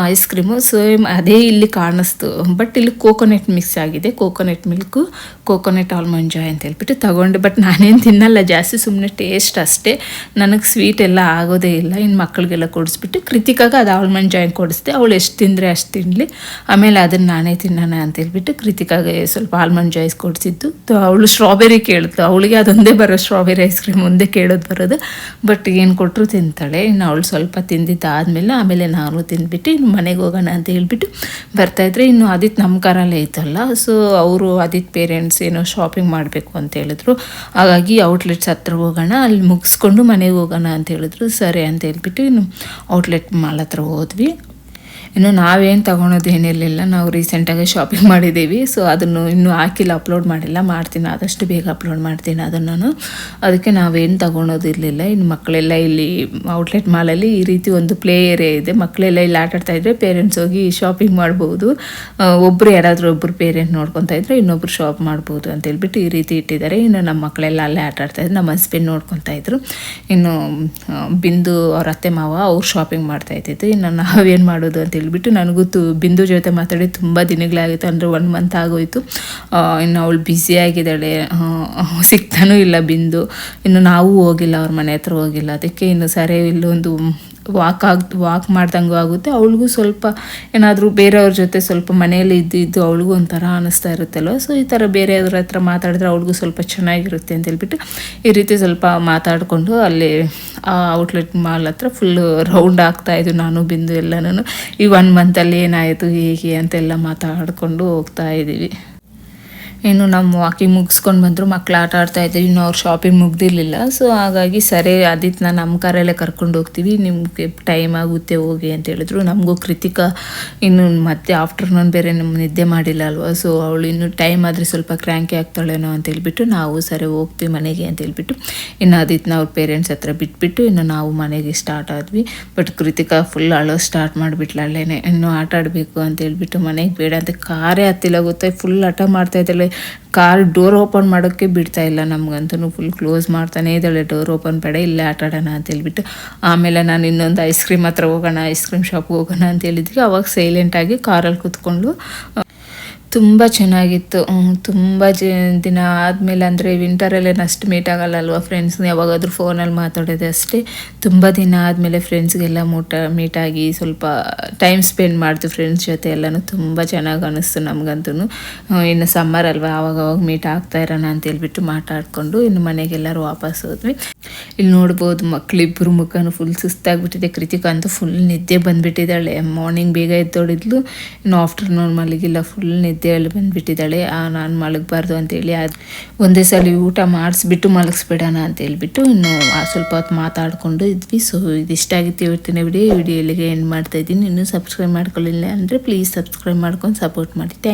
ಐಸ್ ಕ್ರೀಮು ಸೊ ಅದೇ ಇಲ್ಲಿ ಕಾಣಿಸ್ತು. ಬಟ್ ಇಲ್ಲಿ ಕೋಕೋನೆಟ್ ಮಿಕ್ಸ್ ಆಗಿದೆ. Coconut milk coconut almond joy ಅಂತ ಹೇಳ್ಬಿಟ್ಟು ತಗೊಂಡೆ ಬಟ್ ನಾನೇನು ತಿನ್ನಲ್ಲ. ಜಾಸ್ತಿ ಸುಮ್ಮನೆ ಟೇಸ್ಟ್ ಅಷ್ಟೇ. ನನಗೆ ಸ್ವೀಟ್ ಎಲ್ಲ ಆಗೋದೇ ಇಲ್ಲ. ಇನ್ನು ಮಕ್ಕಳಿಗೆಲ್ಲ ಕೊಡಿಸ್ಬಿಟ್ಟು ಕೃತಿಕಾಗ ಅದು ಆಲ್ಮಂಡ್ ಜಾಯ್ ಕೊಡಿಸ್ದೆ. ಅವಳು ಎಷ್ಟು ತಿಂದರೆ ಅಷ್ಟು ತಿನ್ನಲಿ ಆಮೇಲೆ ಅದನ್ನು ನಾನೇ ತಿನ್ನೋಣ ಅಂತ ಹೇಳ್ಬಿಟ್ಟು ಕೃತಿಕಾಗೆ ಸ್ವಲ್ಪ ಆಲ್ಮಂಡ್ ಜಾಯ್ಸ್ ಕೊಡಿಸಿದ್ದು. ಅವಳು ಸ್ಟ್ರಾಬೆರಿ ಕೇಳಿದ್ಲು. ಅವಳಿಗೆ ಅದೊಂದೇ ಬರೋ ಸ್ಟ್ರಾಬೆರಿ ಐಸ್ ಕ್ರೀಮ್ ಒಂದೇ ಕೇಳೋದು ಬರೋದು. ಬಟ್ ಏನು ಕೊಟ್ಟರು ತಿಂತಾಳೆ. ಇನ್ನು ಅವಳು ಸ್ವಲ್ಪ ತಿಂದಿದ್ದಾದಮೇಲೆ ಆಮೇಲೆ ನಾನು ತಿಂದ್ಬಿಟ್ಟು ಇನ್ನು ಮನೆಗೆ ಹೋಗೋಣ ಅಂತ ಹೇಳ್ಬಿಟ್ಟು ಬರ್ತಾಯಿದ್ರೆ ಇನ್ನು ಆದಿತ್ ನಮ್ಮ ಕಾರಲ್ಲೇ ಇತ್ತಲ್ಲ. ಸೊ ಅವರು ಆದಿತ್ ಪೇರೆಂಟ್ಸ್ ಏನೋ ಶಾಪಿಂಗ್ ಮಾಡಬೇಕು ಅಂತ ಹೇಳಿದ್ರು. ಹಾಗಾಗಿ ಔಟ್ಲೆಟ್ಸ್ ಹತ್ರ ಹೋಗೋಣ, ಅಲ್ಲಿ ಮುಗಿಸ್ಕೊಂಡು ಮನೆಗೆ ಹೋಗೋಣ ಅಂತ ಹೇಳಿದ್ರು. ಸರಿ ಅಂತ ಹೇಳ್ಬಿಟ್ಟು ಇನ್ನು ಔಟ್ಲೆಟ್ ಮಾಲ್ ಹತ್ರ ಹೋದ್ವಿ. ಇನ್ನು ನಾವೇನು ತೊಗೊಳೋದೇನಿರಲಿಲ್ಲ ನಾವು ರೀಸೆಂಟಾಗಿ ಶಾಪಿಂಗ್ ಮಾಡಿದ್ದೀವಿ ಸೊ ಅದನ್ನು ಇನ್ನೂ ಹಾಕಿಲ್ಲ ಅಪ್ಲೋಡ್ ಮಾಡಿಲ್ಲ. ಮಾಡ್ತೀನಿ, ಆದಷ್ಟು ಬೇಗ ಅಪ್ಲೋಡ್ ಮಾಡ್ತೀನಿ ಅದನ್ನು ನಾನು. ಅದಕ್ಕೆ ನಾವೇನು ತೊಗೊಳೋದಿರಲಿಲ್ಲ ಇನ್ನು ಮಕ್ಕಳೆಲ್ಲ ಇಲ್ಲಿ ಔಟ್ಲೆಟ್ ಮಾಲಲ್ಲಿ ಈ ರೀತಿ ಒಂದು ಪ್ಲೇ ಏರಿಯಾ ಇದೆ. ಮಕ್ಕಳೆಲ್ಲ ಇಲ್ಲಿ ಆಟಾಡ್ತಾ ಇದ್ದರೆ ಪೇರೆಂಟ್ಸ್ ಹೋಗಿ ಶಾಪಿಂಗ್ ಮಾಡ್ಬೋದು. ಒಬ್ಬರು ಯಾರಾದರೂ ಒಬ್ಬರು ಪೇರೆಂಟ್ ನೋಡ್ಕೊತಾ ಇದ್ದರೆ ಇನ್ನೊಬ್ರು ಶಾಪ್ ಮಾಡ್ಬೋದು ಅಂತ ಹೇಳ್ಬಿಟ್ಟು ಈ ರೀತಿ ಇಟ್ಟಿದ್ದಾರೆ. ಇನ್ನು ನಮ್ಮ ಮಕ್ಕಳೆಲ್ಲ ಅಲ್ಲೇ ಆಟ ಇದ್ದರು ನಮ್ಮ ಹಸ್ಬೆಂಡ್ ನೋಡ್ಕೊತಾ ಇದ್ರು. ಇನ್ನು ಬಿಂದು ಅವ್ರ ಅತ್ತೆ ಮಾವ ಅವ್ರು ಶಾಪಿಂಗ್ ಮಾಡ್ತಾ ಇದ್ದಿದ್ದು. ಇನ್ನು ನಾವೇನು ಮಾಡೋದು ಅಂತ ಹೇಳ್ಬಿಟ್ಟು ನನಗೂ ತು ಬಿಂದು ಜೊತೆ ಮಾತಾಡಿ ತುಂಬ ದಿನಗಳಾಗಿತ್ತು ಅಂದರೆ ಒನ್ ಮಂತ್ ಆಗೋಯ್ತು. ಇನ್ನು ಅವಳು ಬ್ಯುಸಿ ಆಗಿದ್ದಾಳೆ. ಆ, ಸಿಗ್ತಾನೂ ಇಲ್ಲ ಬಿಂದು. ಇನ್ನು ನಾವು ಹೋಗಿಲ್ಲ ಅವ್ರ ಮನೆ ಹತ್ರ ಹೋಗಿಲ್ಲ. ಅದಕ್ಕೆ ಇನ್ನು ಸರಿ ಇಲ್ಲೊಂದು ವಾಕ್ ಆಗ್ ವಾಕ್ ಮಾಡ್ದಂಗೂ ಆಗುತ್ತೆ. ಅವಳಿಗೂ ಸ್ವಲ್ಪ ಏನಾದರೂ ಬೇರೆಯವ್ರ ಜೊತೆ ಸ್ವಲ್ಪ ಮನೆಯಲ್ಲಿ ಇದ್ದಿದ್ದು ಇದ್ದು ಅವಳಿಗೂ ಒಂಥರ ಅನ್ನಿಸ್ತಾ ಇರುತ್ತಲ್ವ? ಸೊ ಈ ಥರ ಬೇರೆಯವ್ರ ಹತ್ರ ಮಾತಾಡಿದ್ರೆ ಅವಳಿಗೂ ಸ್ವಲ್ಪ ಚೆನ್ನಾಗಿರುತ್ತೆ ಅಂತ ಹೇಳ್ಬಿಟ್ಟು ಈ ರೀತಿ ಸ್ವಲ್ಪ ಮಾತಾಡಿಕೊಂಡು ಅಲ್ಲಿ ಆ ಔಟ್ಲೆಟ್ ಮಾಲ್ ಹತ್ರ ಫುಲ್ಲು ರೌಂಡ್ ಆಗ್ತಾ ಇದ್ವಿ ನಾನು, ಬಿಂದು ಎಲ್ಲನೂ ಈ ಒನ್ ಮಂತಲ್ಲಿ ಏನಾಯಿತು, ಹೇಗೆ ಅಂತೆಲ್ಲ ಮಾತಾಡಿಕೊಂಡು ಹೋಗ್ತಾ ಇದ್ದೀವಿ. ಇನ್ನು ನಮ್ಮ ವಾಕಿಂಗ್ ಮುಗಿಸ್ಕೊಂಡು ಬಂದರು, ಮಕ್ಳು ಆಟ ಆಡ್ತಾ ಇದ್ರು, ಇನ್ನು ಅವ್ರು ಶಾಪಿಂಗ್ ಮುಗ್ದಿರಲಿಲ್ಲ. ಸೊ ಹಾಗಾಗಿ ಸರಿ, ಆದಿತ್ನ ನಮ್ಮ ಕಾರಲ್ಲೇ ಕರ್ಕೊಂಡು ಹೋಗ್ತೀವಿ. ನಿಮಗೆ ಟೈಮ್ ಆಗುತ್ತೆ, ಹೋಗಿ ಅಂತ ಹೇಳಿದ್ರು. ನಮಗೂ ಕೃತಿಕಾ ಇನ್ನು ಮತ್ತೆ ಆಫ್ಟರ್ನೂನ್ ಬೇರೆ ನಮ್ಮ ನಿದ್ದೆ ಮಾಡಿಲ್ಲ ಅಲ್ವಾ? ಸೊ ಅವಳು ಇನ್ನು ಟೈಮ್ ಆದರೆ ಸ್ವಲ್ಪ ಕ್ರ್ಯಾಂಕಿ ಆಗ್ತಾಳೇನೋ ಅಂತ ಹೇಳ್ಬಿಟ್ಟು, ನಾವು ಸರಿ ಹೋಗ್ತೀವಿ ಮನೆಗೆ ಅಂತ ಹೇಳ್ಬಿಟ್ಟು, ಇನ್ನು ಆದಿತ್ನ ಅವ್ರ ಪೇರೆಂಟ್ಸ್ ಹತ್ರ ಬಿಟ್ಬಿಟ್ಟು, ಇನ್ನು ನಾವು ಮನೆಗೆ ಸ್ಟಾರ್ಟ್ ಆದ್ವಿ. ಬಟ್ ಕೃತಿಕಾ ಫುಲ್ ಅಳೋ ಸ್ಟಾರ್ಟ್ ಮಾಡಿಬಿಟ್ಲು ಅಲ್ಲೇನೆ ಇನ್ನು ಆಟ ಆಡಬೇಕು ಅಂತ ಹೇಳ್ಬಿಟ್ಟು ಮನೆಗೆ ಬೇಡ ಅಂತ, ಕಾರೇ ಹತ್ತಿಲ್ಲ ಫುಲ್ ಹಠ ಮಾಡ್ತಾ ಇದ್ದಾಳೆ. ಕಾರ್ ಡೋರ್ ಓಪನ್ ಮಾಡೋಕ್ಕೆ ಬಿಡ್ತಾ ಇಲ್ಲ ನಮಗಂತೂ ಫುಲ್ ಕ್ಲೋಸ್ ಮಾಡ್ತಾನೆ ಇದ್ದಾಳೆ. ಡೋರ್ ಓಪನ್ ಬೇಡ, ಇಲ್ಲೇ ಆಟ ಆಡೋಣ ಅಂತ ಹೇಳ್ಬಿಟ್ಟು. ಆಮೇಲೆ ನಾನು ಇನ್ನೊಂದು ಐಸ್ ಕ್ರೀಮ್ ಹತ್ರ ಹೋಗೋಣ ಐಸ್ ಕ್ರೀಮ್ ಶಾಪ್ಗೆ ಹೋಗೋಣ ಅಂತ ಹೇಳಿದ್ವಿ ಅವಾಗ ಸೈಲೆಂಟಾಗಿ ಕಾರಲ್ಲಿ ಕೂತ್ಕೊಂಡು ತುಂಬ ಚೆನ್ನಾಗಿತ್ತು. ತುಂಬ ಜ, ದಿನ ಆದಮೇಲೆ ಅಂದರೆ ವಿಂಟರಲ್ಲೇನು ಅಷ್ಟು ಮೀಟ್ ಆಗಲ್ಲ ಅಲ್ವಾ ಫ್ರೆಂಡ್ಸ್ ಯಾವಾಗಾದ್ರೂ ಫೋನಲ್ಲಿ ಮಾತಾಡೋದು ಅಷ್ಟೇ. ತುಂಬ ದಿನ ಆದಮೇಲೆ ಫ್ರೆಂಡ್ಸ್ಗೆಲ್ಲ ಮೂಟ ಮೀಟಾಗಿ ಸ್ವಲ್ಪ ಟೈಮ್ ಸ್ಪೆಂಡ್ ಮಾಡ್ತೀವಿ ಫ್ರೆಂಡ್ಸ್ ಜೊತೆ ಎಲ್ಲನೂ. ತುಂಬ ಚೆನ್ನಾಗಿ ಅನ್ನಿಸ್ತು ನಮಗಂತೂ ಇನ್ನು ಸಮ್ಮರ್ ಅಲ್ವಾ? ಆವಾಗ ಅವಾಗ ಮೀಟ್ ಆಗ್ತಾ ಇರೋಣ ಅಂತ ಹೇಳ್ಬಿಟ್ಟು ಮಾತಾಡಿಕೊಂಡು ಇನ್ನು ಮನೆಗೆಲ್ಲರೂ ವಾಪಸ್ ಹೋದ್ವಿ. ಇಲ್ಲಿ ನೋಡ್ಬೋದು ಮಕ್ಕಳಿಬ್ಬರು ಮುಖನೂ ಫುಲ್ ಸುಸ್ತಾಗ್ಬಿಟ್ಟಿದೆ. ಕೃತಿಕ ಅಂತೂ ಫುಲ್ ನಿದ್ದೆ ಬಂದುಬಿಟ್ಟಿದ್ದಾಳೆ. ಮಾರ್ನಿಂಗ್ ಬೇಗ ಎದ್ದೋಡಿದ್ಲು. ಇನ್ನು ಆಫ್ಟರ್ನೂನ್ ಮಲಗಿಲ್ಲ ಫುಲ್ ನಿದ್ದೆಯಲ್ಲಿ ಬಂದುಬಿಟ್ಟಿದ್ದಾಳೆ. ಆ, ನಾನು ಮಲಗಬಾರ್ದು ಅಂತೇಳಿ ಅದು ಒಂದೇ ಸಲ ಊಟ ಮಾಡಿಸ್ಬಿಟ್ಟು ಮಲಗಿಸ್ಬಿಡೋಣ ಅಂತ ಹೇಳ್ಬಿಟ್ಟು ಇನ್ನು ಸ್ವಲ್ಪ ಹೊತ್ತು ಮಾತಾಡಿಕೊಂಡು ಇದ್ವಿ. ಸೊ ಇದಿಷ್ಟ ಆಗಿತ್ತು ಇವತ್ತಿನ ವಿಡಿಯೋ. ವಿಡಿಯೋ ಇಲ್ಲಿಗೆ ಎಂಡ್ ಮಾಡ್ತಾಯಿದ್ದೀನಿ ಇನ್ನೂ ಸಬ್ಸ್ಕ್ರೈಬ್ ಮಾಡ್ಕೊಳ್ಳಿಲ್ಲ ಅಂದರೆ ಪ್ಲೀಸ್ ಸಬ್ಸ್ಕ್ರೈಬ್ ಮಾಡ್ಕೊಂಡು ಸಪೋರ್ಟ್ ಮಾಡಿ. ಥ್ಯಾಂಕ್